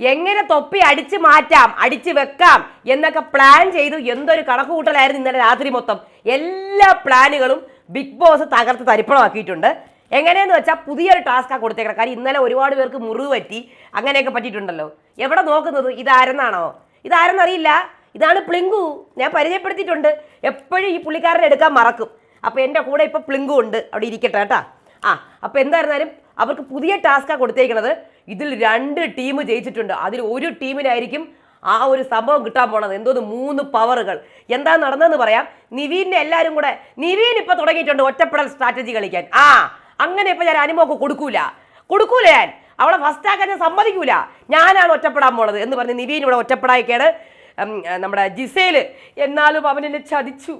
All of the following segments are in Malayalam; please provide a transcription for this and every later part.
എങ്ങനെ തൊപ്പി അടിച്ച് മാറ്റാം അടിച്ച് വെക്കാം എന്നൊക്കെ പ്ലാൻ ചെയ്തു. എന്തൊരു കണക്കുകൂട്ടലായിരുന്നു ഇന്നലെ രാത്രി മൊത്തം. എല്ലാ പ്ലാനുകളും ബിഗ് ബോസ് തകർത്ത് തരിപ്പണമാക്കിയിട്ടുണ്ട്. എങ്ങനെയെന്ന് വെച്ചാൽ പുതിയൊരു ടാസ്ക്കാണ് കൊടുത്തേക്കണം. കാര്യം ഇന്നലെ ഒരുപാട് പേർക്ക് മുറിവ് പറ്റി അങ്ങനെയൊക്കെ പറ്റിയിട്ടുണ്ടല്ലോ. എവിടെ നോക്കുന്നത്? ഇതാരെന്നാണോ? ഇതാരെന്നറിയില്ല. ഇതാണ് പ്ലിങ്കു. ഞാൻ പരിചയപ്പെടുത്തിയിട്ടുണ്ട്. എപ്പോഴും ഈ പുള്ളിക്കാരനെ എടുക്കാൻ മറക്കും. അപ്പോൾ എന്റെ കൂടെ ഇപ്പോൾ പ്ലിങ്കു ഉണ്ട്. അവിടെ ഇരിക്കട്ടെ കേട്ടാ. ആ അപ്പോൾ എന്തായിരുന്നാലും അവർക്ക് പുതിയ ടാസ്ക്കാണ് കൊടുത്തേക്കുന്നത് ഇതിൽ രണ്ട് ടീം ജയിച്ചിട്ടുണ്ട്. അതിൽ ഒരു ടീമിനായിരിക്കും ആ ഒരു സംഭവം കിട്ടാൻ പോണത്. എന്തോന്ന് മൂന്ന് പവറുകൾ. എന്താ നടന്നതെന്ന് പറയാം. നിവീനെ എല്ലാവരും കൂടെ നിവീൻ ഇപ്പൊ തുടങ്ങിയിട്ടുണ്ട് ഒറ്റപ്പെടൽ സ്ട്രാറ്റജി കളിക്കാൻ. ആ അങ്ങനെ ഇപ്പൊ ഞാൻ അനുമോക്ക് കൊടുക്കൂല. കൊടുക്കൂല ഞാൻ. അവളെ ഫസ്റ്റ് ആക്കാൻ ഞാൻ സമ്മതിക്കൂല. ഞാനാണ് ഒറ്റപ്പെടാൻ പോണത് എന്ന് പറഞ്ഞ് നിവീൻ ഇവിടെ ഒറ്റപ്പെടായിക്കാണ്. ഉം, നമ്മുടെ ജിസേൽ എന്നാലും അവൻ എന്നെ ചതിച്ചു.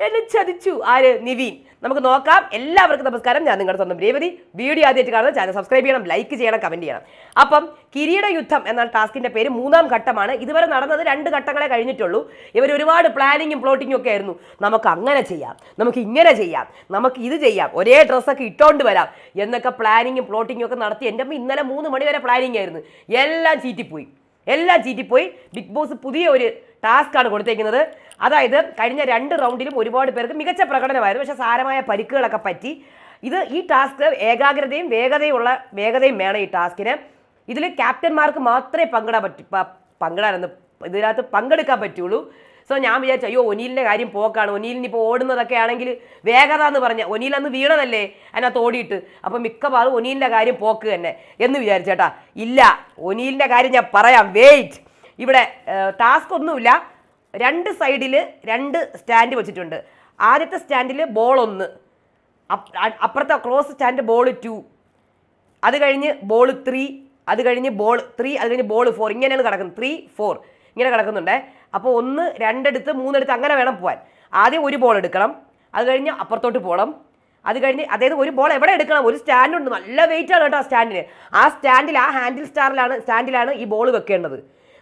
എന്നെ ചതിച്ചു. ആര്? നിവീൻ. നമുക്ക് നോക്കാം. എല്ലാവർക്കും നമസ്കാരം. ഞാൻ നിങ്ങളുടെ സ്വന്തം രേവതി. വീഡിയോ ആദ്യമായിട്ട് കാണുന്ന ചാനൽ സബ്സ്ക്രൈബ് ചെയ്യണം ലൈക്ക് ചെയ്യണം കമന്റ് ചെയ്യണം. അപ്പം കിരീട യുദ്ധം എന്ന ടാസ്കിന്റെ പേര് മൂന്നാം ഘട്ടമാണ്. ഇതുവരെ നടന്നത് രണ്ട് ഘട്ടങ്ങളെ കഴിഞ്ഞിട്ടുള്ളൂ. ഇവർ ഒരുപാട് പ്ലാനിങ്ങും പ്ലോട്ടിങ്ങും ഒക്കെ ആയിരുന്നു. നമുക്ക് അങ്ങനെ ചെയ്യാം. നമുക്ക് ഇങ്ങനെ ചെയ്യാം. നമുക്ക് ഇത് ചെയ്യാം. ഒരേ ഡ്രസ്സൊക്കെ ഇട്ടോണ്ട് വരാം. എന്നൊക്കെ പ്ലാനിങ്ങും പ്ലോട്ടിങ്ങും ഒക്കെ നടത്തി എന്റെ അമ്മ ഇന്നലെ മൂന്ന് മണി വരെ പ്ലാനിങ് ആയിരുന്നു. എല്ലാം ചീറ്റിപ്പോയി. എല്ലാം ചീറ്റിപ്പോയി. ബിഗ് ബോസ് പുതിയ ഒരു ടാസ്ക്കാണ് കൊടുത്തേക്കുന്നത്. അതായത് കഴിഞ്ഞ രണ്ട് റൗണ്ടിലും ഒരുപാട് പേർക്ക് മികച്ച പ്രകടനമായിരുന്നു. പക്ഷേ സാരമായ പരിക്കുകളൊക്കെ പറ്റി. ഇത് ഈ ടാസ്ക് ഏകാഗ്രതയും വേഗതയും ഉള്ള വേഗതയും വേണം ഈ ടാസ്കിന്. ഇതിൽ ക്യാപ്റ്റന്മാർക്ക് മാത്രമേ പങ്കിടാൻ പറ്റൂ പങ്കിടാനെന്ന് ഇതിനകത്ത് പങ്കെടുക്കാൻ പറ്റുള്ളൂ. സോ ഞാൻ വിചാരിച്ചു അയ്യോ ഒനീലിന്റെ കാര്യം പോക്കാണ്. ഒനീലിന് ഇപ്പോൾ ഓടുന്നതൊക്കെ ആണെങ്കിൽ വേഗത എന്ന് പറഞ്ഞ ഒനീൽ അന്ന് വീണതല്ലേ അതിനകത്ത് ഓടിയിട്ട്. അപ്പോൾ മിക്കവാറും ഒനീലിന്റെ കാര്യം പോക്ക് തന്നെ. എന്ന് വിചാരിച്ചേട്ടാ. ഇല്ല ഒനീലിന്റെ കാര്യം ഞാൻ പറയാം. വെയിറ്റ്. ഇവിടെ ടാസ്ക് ഒന്നുമില്ല. രണ്ട് സൈഡിൽ രണ്ട് സ്റ്റാൻഡ് വെച്ചിട്ടുണ്ട്. ആദ്യത്തെ സ്റ്റാൻഡിൽ ബോൾ ഒന്ന്. അപ്പുറത്തെ ക്ലോസ് സ്റ്റാൻഡ് ബോൾ ടു അത് കഴിഞ്ഞ് ബോൾ ത്രീ അത് കഴിഞ്ഞ് ബോൾ ത്രീ അത് കഴിഞ്ഞ് ബോൾ ഫോർ ഇങ്ങനെയാണ് കിടക്കുന്നത്. ത്രീ ഫോർ ഇങ്ങനെ കിടക്കുന്നുണ്ട്. അപ്പോൾ ഒന്ന് രണ്ടെടുത്ത് മൂന്നെടുത്ത് അങ്ങനെ വേണം പോകാൻ ആദ്യം ഒരു ബോൾ എടുക്കണം. അത് കഴിഞ്ഞ് അപ്പുറത്തോട്ട് പോകണം. അത് കഴിഞ്ഞ് അതായത് ഒരു ബോൾ എവിടെ എടുക്കണം? ഒരു സ്റ്റാൻഡ് ഉണ്ട്. നല്ല വെയിറ്റ് ആണ് കേട്ടോ ആ സ്റ്റാൻഡിന് ആ സ്റ്റാൻഡിൽ ആ ഹാൻഡിൽ സ്റ്റാറിലാണ് സ്റ്റാൻഡിലാണ് ഈ ബോൾ വെക്കേണ്ടത്.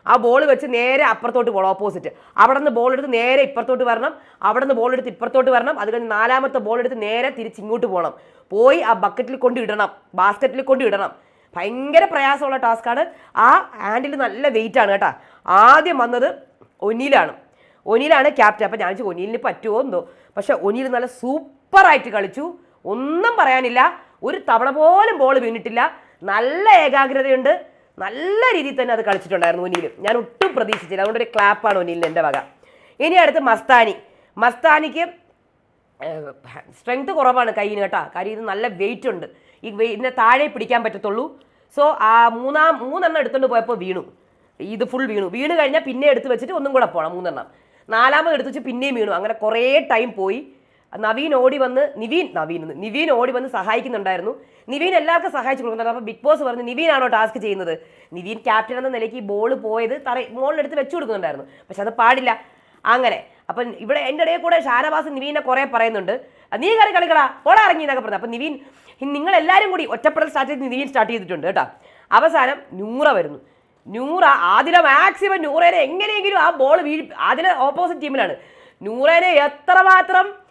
ആ ബോൾ വെച്ച് നേരെ അപ്പുറത്തോട്ട് പോകണം ഓപ്പോസിറ്റ് അവിടെ നിന്ന് ബോൾ എടുത്ത് നേരെ ഇപ്പുറത്തോട്ട് വരണം അവിടെ നിന്ന് ബോൾ എടുത്ത് ഇപ്പുറത്തോട്ട് വരണം അത് കഴിഞ്ഞ് നാലാമത്തെ ബോൾ എടുത്ത് നേരെ തിരിച്ച് ഇങ്ങോട്ട് പോകണം പോയി ആ ബക്കറ്റിൽ കൊണ്ട് ഇടണം ബാസ്ക്കറ്റിൽ കൊണ്ട് ഇടണം. ഭയങ്കര പ്രയാസമുള്ള ടാസ്ക്കാണ് ആ ഹാൻഡിൽ നല്ല വെയിറ്റ് ആണ് കേട്ടോ. ആദ്യം വന്നത് ഒനിലാണ്. ഒനിലാണ് ക്യാപ്റ്റൻ അപ്പം ഞാൻ വെച്ചാൽ ഒനിലിന് പറ്റുമോ എന്തോ. പക്ഷേ ഒനിയിൽ നല്ല സൂപ്പറായിട്ട് കളിച്ചു. ഒന്നും പറയാനില്ല. ഒരു തവണ പോലും ബോൾ വീണിട്ടില്ല. നല്ല ഏകാഗ്രതയുണ്ട്. നല്ല രീതിയിൽ തന്നെ അത് കളിച്ചിട്ടുണ്ടായിരുന്നു ഒനിയിൽ ഞാൻ ഒട്ടും പ്രതീക്ഷിച്ചില്ല. അതുകൊണ്ട് ഒരു ക്ലാപ്പാണ് ഒനിയിൽ എന്റെ വക. ഇനി അടുത്ത് മസ്താനി. മസ്താനിക്ക് സ്ട്രെങ്ത് കുറവാണ് കയ്യിന് കേട്ടോ. കാര്യം ഇത് നല്ല വെയിറ്റ് ഉണ്ട്. ഈ വെയിറ്റിനെ താഴെ പിടിക്കാൻ പറ്റത്തുള്ളൂ. സോ ആ മൂന്നാം മൂന്നെണ്ണം എടുത്തുകൊണ്ട് പോയപ്പോൾ വീണു. ഇത് ഫുൾ വീണു. വീണ് കഴിഞ്ഞാൽ പിന്നെ എടുത്ത് വെച്ചിട്ട് ഒന്നും കൂടെ പോകണം മൂന്നെണ്ണം. നാലാമത് എടുത്ത് വെച്ച് പിന്നെയും വീണു. അങ്ങനെ കുറേ ടൈം പോയി. നവീൻ ഓടി വന്ന് നിവീൻ നവീൻ നിവീൻ ഓടി വന്ന് സഹായിക്കുന്നുണ്ടായിരുന്നു. നിവീൻ എല്ലാവർക്കും സഹായിച്ചു കൊടുക്കുന്നുണ്ട്. അപ്പോൾ ബിഗ് ബോസ് പറഞ്ഞു നിവീനാണോ ടാസ്ക് ചെയ്യുന്നത്? നിവീൻ ക്യാപ്റ്റൻ എന്ന നിലയ്ക്ക് ഈ ബോൾ പോയത് തറ മോളിലെടുത്ത് വെച്ചു കൊടുക്കുന്നുണ്ടായിരുന്നു. പക്ഷെ അത് പാടില്ല. അങ്ങനെ. അപ്പം ഇവിടെ എന്റെ ഇടയിൽ കൂടെ ഷാനവാസ് നിവീനെ കുറേ പറയുന്നുണ്ട്. നീ കറി കളിക്കടാ. ഓടാ ഇറങ്ങി എന്നൊക്കെ പറഞ്ഞു. അപ്പം നിവീൻ നിങ്ങൾ എല്ലാവരും കൂടി ഒറ്റപ്പെടൽ സ്റ്റാർട്ട് ചെയ്ത് നിവീൻ സ്റ്റാർട്ട് ചെയ്തിട്ടുണ്ട് കേട്ടോ. അവസാനം നൂറ വരുന്നു. നൂറ ആദില മാക്സിമം നൂറേനെ എങ്ങനെയെങ്കിലും ആ ബോൾ വീഴ് ആദില ഓപ്പോസിറ്റ് ടീമിലാണ് നൂറേനെ എത്രമാത്രം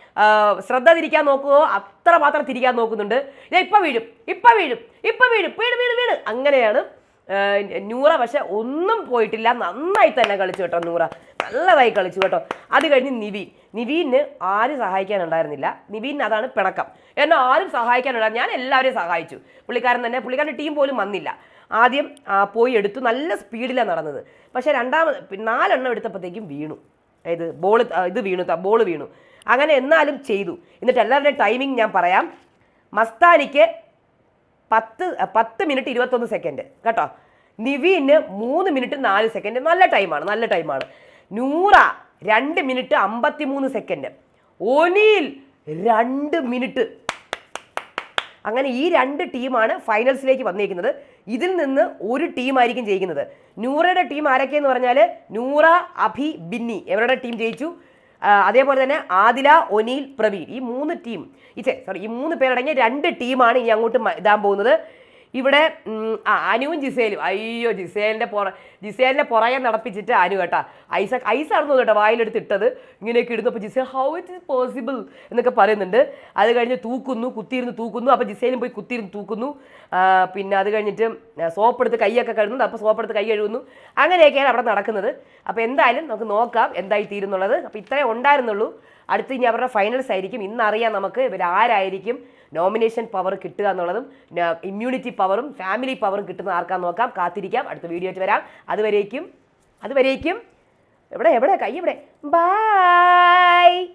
ശ്രദ്ധ തിരിക്കാൻ നോക്കുമോ അത്രമാത്രം തിരിക്കാൻ നോക്കുന്നുണ്ട്. ഞാൻ ഇപ്പം വീഴും ഇപ്പം വീഴും ഇപ്പം വീഴും വീണ് വീണ് വീണ്. അങ്ങനെയാണ് നൂറ പക്ഷെ ഒന്നും പോയിട്ടില്ല. നന്നായി തന്നെ കളിച്ചു കേട്ടോ നൂറ. നല്ലതായി കളിച്ചു കേട്ടോ. അത് കഴിഞ്ഞ് നിവീൻ. നിവീന് ആരും സഹായിക്കാനുണ്ടായിരുന്നില്ല. നിവീൻ അതാണ് പിണക്കം. എന്നെ ആരും സഹായിക്കാനുണ്ടായിരുന്നു ഞാൻ എല്ലാവരെയും സഹായിച്ചു. പുള്ളിക്കാരൻ തന്നെ പുള്ളിക്കാരന്റെ ടീം പോലും വന്നില്ല. ആദ്യം പോയി എടുത്തു. നല്ല സ്പീഡിലാണ് നടന്നത്. പക്ഷേ രണ്ടാമത് നാലെണ്ണം എടുത്തപ്പോഴത്തേക്കും വീണു. ഇത് ബോൾ ഇത് വീണു ബോൾ വീണു. അങ്ങനെ എന്നാലും ചെയ്തു. എന്നിട്ട് എല്ലാവരുടെയും ടൈമിംഗ് ഞാൻ പറയാം. മസ്താനിക്ക് പത്ത് പത്ത് മിനിറ്റ് ഇരുപത്തൊന്ന് സെക്കൻഡ് കേട്ടോ? നിവീന് മൂന്ന് മിനിറ്റ് നാല് സെക്കൻഡ് നല്ല ടൈമാണ് നല്ല ടൈമാണ് നൂറ രണ്ട് മിനിറ്റ് അമ്പത്തി മൂന്ന് സെക്കൻഡ് ഒനിയിൽ രണ്ട് മിനിറ്റ് അങ്ങനെ ഈ രണ്ട് ടീമാണ് ഫൈനൽസിലേക്ക് വന്നിരിക്കുന്നത് ഇതിൽ നിന്ന് ഒരു ടീം ടീമായിരിക്കും ജയിക്കുന്നത്. നൂറയുടെ ടീം ആരൊക്കെയെന്ന് പറഞ്ഞാൽ നൂറ അഭി ബിന്നി ഇവരുടെ ടീം ജയിച്ചു. അതേപോലെ തന്നെ ആദില ഒനീൽ പ്രവീൺ. ഈ മൂന്ന് ടീം ഈ സോറി ഈ മൂന്ന് പേരടങ്ങിയ രണ്ട് ടീമാണ് ഇനി അങ്ങോട്ട് ഇതാൻ പോകുന്നത്. ഇവിടെ അനുവും ജിസേലും. അയ്യോ ജിസേലിന്റെ പുറ ജിസേലിന്റെ പുറകെ നടപ്പിച്ചിട്ട് അനു കേട്ടാ. ഐസ ഐസാണെന്ന് കേട്ടോ വായിലെടുത്ത് ഇട്ടത്. ഇങ്ങനെയൊക്കെ ഇടുന്നപ്പോൾ Gizele how it is possible എന്നൊക്കെ പറയുന്നുണ്ട്. അത് കഴിഞ്ഞ് തൂക്കുന്നു കുത്തിയിരുന്ന് തൂക്കുന്നു. അപ്പോൾ ജിസേലും പോയി കുത്തിയിരുന്ന് തൂക്കുന്നു. പിന്നെ അത് കഴിഞ്ഞിട്ട് സോപ്പെടുത്ത് കൈയൊക്കെ കഴുകുന്നു. അപ്പോൾ സോപ്പെടുത്ത് കൈ കഴുകുന്നു. അങ്ങനെയൊക്കെയാണ് അവിടെ നടക്കുന്നത്. അപ്പോൾ എന്തായാലും നമുക്ക് നോക്കാം എന്തായി തീരുന്നുള്ളത്. അപ്പോൾ ഇത്രേ ഉണ്ടായിരുന്നുള്ളൂ. അടുത്ത് ഇനി അവരുടെ ഫൈനൽസ് ആയിരിക്കും. ഇന്ന് അറിയാം നമുക്ക് ഇവർ ആരായിരിക്കും. നോമിനേഷൻ പവർ കിട്ടുക എന്നുള്ളതും ഇമ്മ്യൂണിറ്റി പവറും ഫാമിലി പവറും കിട്ടുന്ന ആർക്കാന്ന് നോക്കാം. കാത്തിരിക്കാം. അടുത്ത വീഡിയോ വരാം. അതുവരേക്കും അതുവരേക്കും എവിടെ എവിടെ കൈ എവിടെ? ബൈ